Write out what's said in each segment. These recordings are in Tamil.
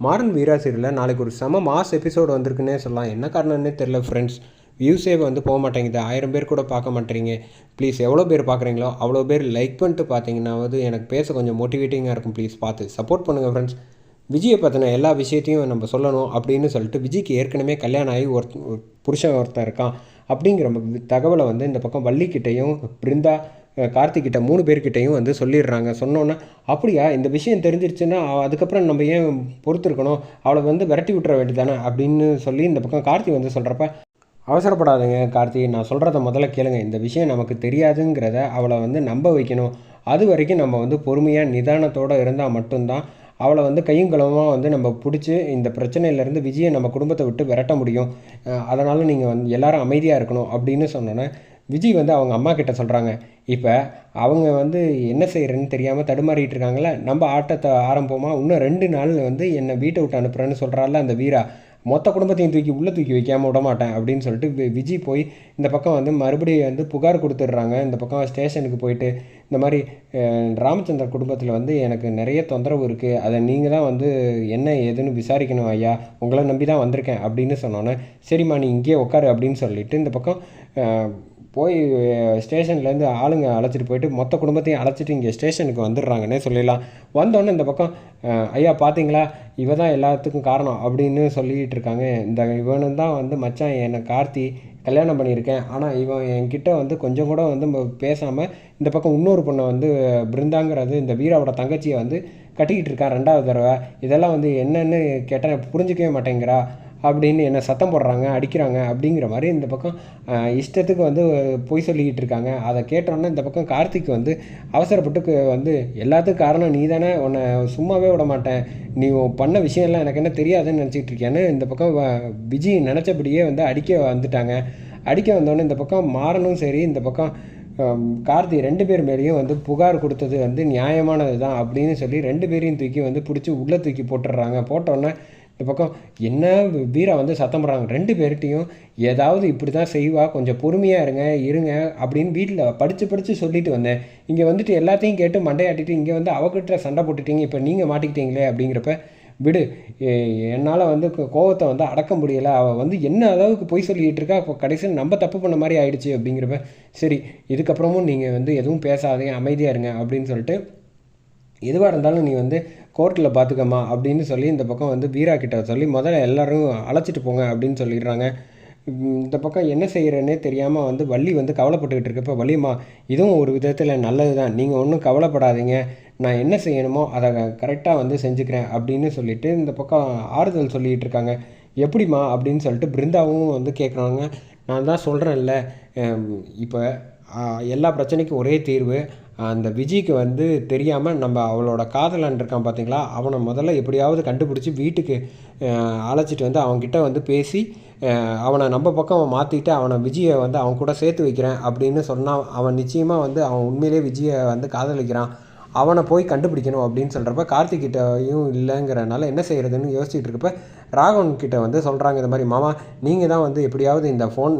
மாறன் வீரா சீரியலில் நாளைக்கு ஒரு செம மாஸ் எபிசோடு வந்திருக்குன்னே சொல்லலாம். என்ன காரணம்னே தெரில ஃப்ரெண்ட்ஸ் வியூஸே வந்து போக மாட்டேங்குது. ஆயிரம் பேர் கூட பார்க்க மாட்டேறீங்க. ப்ளீஸ் எவ்வளோ பேர் பார்க்குறீங்களோ அவ்வளோ பேர் லைக் பண்ணிட்டு பார்த்தீங்கன்னாவது எனக்கு பேச கொஞ்சம் மோட்டிவேட்டிங்காக இருக்கும். ப்ளீஸ் பார்த்து சப்போர்ட் பண்ணுங்கள் ஃப்ரெண்ட்ஸ் விஜயை பற்றின எல்லா விஷயத்தையும் நம்ம சொல்லணும் அப்படின்னு சொல்லிட்டு விஜய்க்கு ஏற்கனவே கல்யாணம் ஆகி ஒரு புருஷன் ஒருத்தன் இருக்கான். அப்படிங்கிற தகவலை வந்து இந்த பக்கம் வள்ளிக்கிட்டையும் பிருந்தா கார்த்திக்கிட்ட மூணு பேர்கிட்டையும் வந்து சொல்லிடுறாங்க. சொன்னோன்னே அப்படியா இந்த விஷயம் தெரிஞ்சிருச்சுன்னா அதுக்கப்புறம் நம்ம ஏன் பொறுத்திருக்கணும்? அவளை வந்து விரட்டி விட்டுற வேண்டியதானே அப்படின்னு சொல்லி இந்த பக்கம் கார்த்தி வந்து சொல்கிறப்ப அவசரப்படாதுங்க கார்த்தி நான் சொல்கிறத முதல்ல கேளுங்க. இந்த விஷயம் நமக்கு தெரியாதுங்கிறத அவளை வந்து நம்ப வைக்கணும். அது வரைக்கும் நம்ம வந்து பொறுமையாக நிதானத்தோடு இருந்தால் மட்டும்தான் அவளை வந்து கையும் களமாக வந்து நம்ம பிடிச்சி இந்த பிரச்சனையிலேருந்து விஜயை நம்ம குடும்பத்தை விட்டு விரட்ட முடியும். அதனால் நீங்கள் வந்து எல்லோரும் அமைதியாக இருக்கணும். அப்படின்னு சொன்னோன்னே விஜய் வந்து அவங்க அம்மா கிட்ட சொல்கிறாங்க இப்போ அவங்க வந்து என்ன செய்கிறேன்னு தெரியாமல் தடுமாறிட்டு இருக்காங்களே நம்ம ஆட்டத்தை ஆரம்பமாக இன்னும் ரெண்டு நாள் வந்து என்னை வீட்டை விட்டு அனுப்புகிறேன்னு சொல்கிறாள் அந்த வீரா. மொத்த குடும்பத்தையும் தூக்கி உள்ளே தூக்கி வைக்காமல் விட மாட்டேன் அப்படின்னு சொல்லிட்டு விஜய் போய் இந்த பக்கம் வந்து மறுபடியும் வந்து புகார் கொடுத்துட்றாங்க. இந்த பக்கம் ஸ்டேஷனுக்கு போயிட்டு இந்த மாதிரி ராமச்சந்திர குடும்பத்தில் வந்து எனக்கு நிறைய தொந்தரவு இருக்குது அதை நீங்கள் தான் வந்து என்ன ஏதுன்னு விசாரிக்கணும் ஐயா. உங்களை நம்பி தான் வந்திருக்கேன் அப்படின்னு சொன்னோன்னே சரிம்மா நீ இங்கேயே உட்காரு அப்படின்னு சொல்லிட்டு இந்த பக்கம் போய் ஸ்டேஷன்லேருந்து ஆளுங்க அழைச்சிட்டு போயிட்டு மொத்த குடும்பத்தையும் அழைச்சிட்டு இங்கே ஸ்டேஷனுக்கு வந்துடுறாங்கன்னே சொல்லிடலாம். வந்தோடனே இந்த பக்கம் ஐயா பார்த்தீங்களா இவ தான் எல்லாத்துக்கும் காரணம் அப்படின்னு சொல்லிகிட்டு இருக்காங்க. இந்த இவனு தான் வந்து மச்சான் என்னை கார்த்தி கல்யாணம் பண்ணியிருக்கேன். ஆனால் இவன் என்கிட்ட வந்து கொஞ்சம் கூட வந்து பேசாமல் இந்த பக்கம் இன்னொரு பொண்ணை வந்து பிருந்தாங்கிறது இந்த வீராவோட தங்கச்சியை வந்து கட்டிக்கிட்டு இருக்கான் ரெண்டாவது தடவை. இதெல்லாம் வந்து என்னென்னு கேட்டால் புரிஞ்சிக்கவே மாட்டேங்கிறா. அப்படின்னு என்ன சத்தம் போடுறாங்க அடிக்கிறாங்க அப்படிங்கிற மாதிரி இந்த பக்கம் இஷ்டத்துக்கு வந்து பொய் சொல்லிக்கிட்டு இருக்காங்க. அதை கேட்டோன்னே இந்த பக்கம் கார்த்திக் வந்து அவசரப்பட்டு வந்து எல்லாத்துக்கும் காரணம் நீ தானே உன்னை சும்மாவே விட மாட்டேன். நீ பண்ண விஷயம்லாம் எனக்கு என்ன தெரியாதுன்னு நினச்சிக்கிட்டு இருக்கேன்னு இந்த பக்கம் விஜய் நினச்சபடியே வந்து அடிக்க வந்துட்டாங்க. அடிக்க வந்தோடனே இந்த பக்கம் மாறனும் சரி இந்த பக்கம் கார்த்தி ரெண்டு பேர் மேலேயும் வந்து புகார் கொடுத்தது வந்து நியாயமானது தான் அப்படின்னு சொல்லி ரெண்டு பேரையும் தூக்கி வந்து பிடிச்சி உள்ளே தூக்கி போட்டுடுறாங்க. போட்டோன்னே இந்த பக்கம் என்ன வீரா வந்து சத்தம் போடுறாங்க? ரெண்டு பேர்கிட்டையும் ஏதாவது இப்படி தான் செய்வா கொஞ்சம் பொறுமையாக இருங்க இருங்க அப்படின்னு வீட்டில் படித்து படித்து சொல்லிட்டு வந்தேன். இங்கே வந்துட்டு எல்லாத்தையும் கேட்டு மண்டையாட்டிட்டு இங்கே வந்து அவகிட்ட சண்டை போட்டுட்டீங்க இப்போ நீங்கள் மாட்டிக்கிட்டீங்களே அப்படிங்கிறப்ப விடு என்னால் வந்து கோவத்தை வந்து அடக்க முடியலை. அவள் வந்து என்ன அளவுக்கு பொய் சொல்லிகிட்டு இருக்கா? இப்போ கடைசியில் நம்ம தப்பு பண்ண மாதிரி ஆயிடுச்சு. அப்படிங்கிறப்ப சரி இதுக்கப்புறமும் நீங்கள் வந்து எதுவும் பேசாதீங்க அமைதியாக இருங்க அப்படின்னு சொல்லிட்டு எதுவாக இருந்தாலும் நீ வந்து கோர்ட்டில் பார்த்துக்கம்மா அப்படின்னு சொல்லி இந்த பக்கம் வந்து வீரா கிட்ட சொல்லி முதல்ல எல்லோரும் அழைச்சிட்டு போங்க அப்படின்னு சொல்லிடுறாங்க. இந்த பக்கம் என்ன செய்கிறேன்னே தெரியாமல் வந்து வள்ளி வந்து கவலைப்பட்டுக்கிட்டு இருக்கப்போ வள்ளிம்மா இதுவும் ஒரு விதத்தில் நல்லது தான் நீங்கள் ஒன்றும் கவலைப்படாதீங்க. நான் என்ன செய்யணுமோ அதை கரெக்டாக வந்து செஞ்சுக்கிறேன் அப்படின்னு சொல்லிட்டு இந்த பக்கம் ஆறுதல் சொல்லிகிட்டு இருக்காங்க. எப்படிம்மா அப்படின்னு சொல்லிட்டு பிருந்தாவும் வந்து கேட்குறாங்க நான் தான் சொல்கிறேன்ல இப்போ எல்லா பிரச்சனைக்கும் ஒரே தீர்வு அந்த விஜய்க்கு வந்து தெரியாமல் நம்ம அவளோட காதலன் இருக்கான் பார்த்தீங்களா அவனை முதல்ல எப்படியாவது கண்டுபிடிச்சி வீட்டுக்கு அழைச்சிட்டு வந்து அவன்கிட்ட வந்து பேசி அவனை நம்ம பக்கம் மாற்றிட்டு அவனை விஜயை வந்து அவன் கூட சேர்த்து வைக்கிறேன் அப்படின்னு சொன்னால் அவன் நிச்சயமாக வந்து அவன் உண்மையிலே விஜயை வந்து காதலிக்கிறான். அவனை போய் கண்டுபிடிக்கணும் அப்படின்னு சொல்கிறப்ப கார்த்திக்கிட்டையும் இல்லைங்கிறனால என்ன செய்கிறதுன்னு யோசிச்சுட்டு இருக்கப்ப ராகவன் கிட்ட வந்து சொல்கிறாங்க இந்த மாதிரி மாமா நீங்கள் தான் வந்து எப்படியாவது இந்த ஃபோன்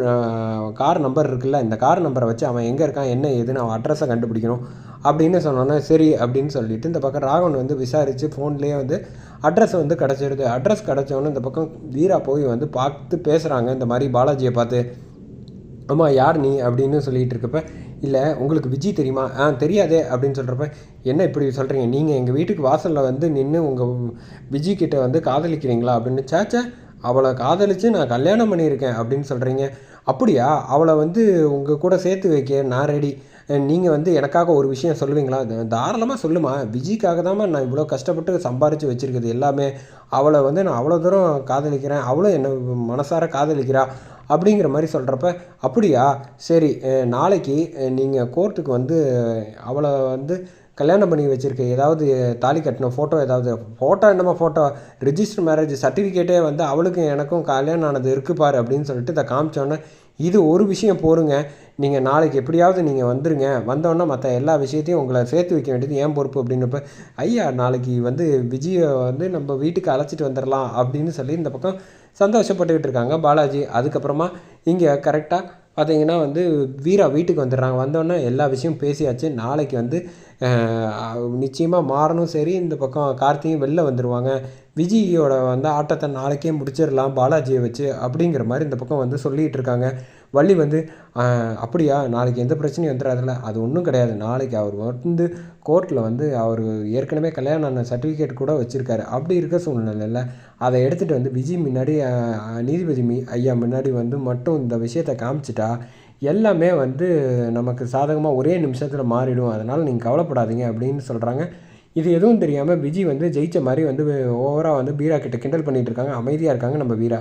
கார் நம்பர் இருக்குல்ல இந்த கார் நம்பரை வச்சு அவன் எங்கே இருக்கான் என்ன ஏதுன்னு அவன் அட்ரஸை கண்டுபிடிக்கணும். அப்படின்னு சொன்னோன்னே சரி அப்படின்னு சொல்லிட்டு இந்த பக்கம் ராகவன் வந்து விசாரித்து ஃபோன்லேயே வந்து அட்ரஸ் வந்து கிடச்சிருது. அட்ரஸ் கிடச்சோன்னு இந்த பக்கம் வீரா போய் வந்து பார்த்து பேசுகிறாங்க இந்த மாதிரி பாலாஜியை பார்த்து ஆமாம் யார் நீ? அப்படின்னு சொல்லிகிட்டு இருக்கப்ப இல்லை உங்களுக்கு விஜய் தெரியுமா? ஆ தெரியாதே அப்படின்னு சொல்கிறப்ப என்ன இப்படி சொல்கிறீங்க நீங்கள் எங்கள் வீட்டுக்கு வாசலில் வந்து நின்று உங்கள் விஜய் கிட்டே வந்து காதலிக்கிறீங்களா? அப்படின்னு சேச்சே அவளை காதலித்து நான் கல்யாணம் பண்ணியிருக்கேன் அப்படின்னு சொல்கிறீங்க அப்படியா? அவளை வந்து உங்கள் கூட சேர்த்து வைக்க நான் ரெடி நீங்கள் வந்து எனக்காக ஒரு விஷயம் சொல்லுவீங்களா? தாராளமாக சொல்லுமா. விஜய்க்காக தான் நான் இவ்வளோ கஷ்டப்பட்டு சம்பாரித்து வச்சுருக்குது எல்லாமே. அவளை வந்து நான் அவ்வளோ தூரம் காதலிக்கிறேன். அவளும் என்னை மனசார காதலிக்கிறா அப்படிங்கிற மாதிரி சொல்கிறப்ப அப்படியா? சரி நாளைக்கு நீங்கள் கோர்ட்டுக்கு வந்து அவளை வந்து கல்யாணம் பண்ணி வச்சுருக்க ஏதாவது தாலி கட்டின ஃபோட்டோ ஏதாவது. ஃபோட்டோ என்னமோ ஃபோட்டோ ரிஜிஸ்டர் மேரேஜ் சர்டிஃபிகேட்டே வந்து அவளுக்கும் எனக்கும் கல்யாணம் ஆனது இருக்குது பாரு அப்படின்னு சொல்லிட்டு இதை காமிச்சோன்னே இது ஒரு விஷயம் போருங்க. நீங்கள் நாளைக்கு எப்படியாவது நீங்கள் வந்துடுங்க வந்தோடனே மற்ற எல்லா விஷயத்தையும் உங்களை சேர்த்து வைக்க வேண்டியது ஏன் பொறுப்பு அப்படின்னப்ப ஐயா நாளைக்கு வந்து விஜயை வந்து நம்ம வீட்டுக்கு அழைச்சிட்டு வந்துடலாம் அப்படின்னு சொல்லி இந்த பக்கம் சந்தோஷப்பட்டுக்கிட்டு இருக்காங்க பாலாஜி. அதுக்கப்புறமா இங்கே கரெக்டாக பார்த்தீங்கன்னா வந்து வீரா வீட்டுக்கு வந்துடுறாங்க. வந்தோடனே எல்லா விஷயமும் பேசியாச்சு. நாளைக்கு வந்து நிச்சயமாக மாறணும் சரி இந்த பக்கம் கார்த்தியும் வெளில வந்துடுவாங்க விஜயோட வந்து ஆட்டத்தை நாளைக்கே முடிச்சிடலாம் பாலாஜியை வச்சு அப்படிங்கிற மாதிரி இந்த பக்கம் வந்து சொல்லிகிட்டு இருக்காங்க. வள்ளி வந்து அப்படியா? நாளைக்கு எந்த பிரச்சனையும் வந்துடாதுல்ல. அது ஒன்றும் கிடையாது. நாளைக்கு அவர் வந்து கோர்ட்டில் வந்து அவர் ஏற்கனவே கல்யாணம் ஆன சர்டிஃபிகேட் கூட வச்சுருக்காரு. அப்படி இருக்க சூழ்நிலையில் அதை எடுத்துகிட்டு வந்து விஜய் முன்னாடி நீதிபதி மீ ஐயா முன்னாடி வந்து மட்டும் இந்த விஷயத்தை காமிச்சிட்டா எல்லாமே வந்து நமக்கு சாதகமாக ஒரே நிமிஷத்தில் மாறிடும். அதனால் நீங்கள் கவலைப்படாதீங்க அப்படின்னு சொல்கிறாங்க இது எதுவும் தெரியாமல் விஜய் வந்து ஜெயித்த மாதிரி வந்து ஓவராக வந்து பீரா கிட்ட கிண்டல் பண்ணிகிட்டு இருக்காங்க. அமைதியாக இருக்காங்க நம்ம வீரா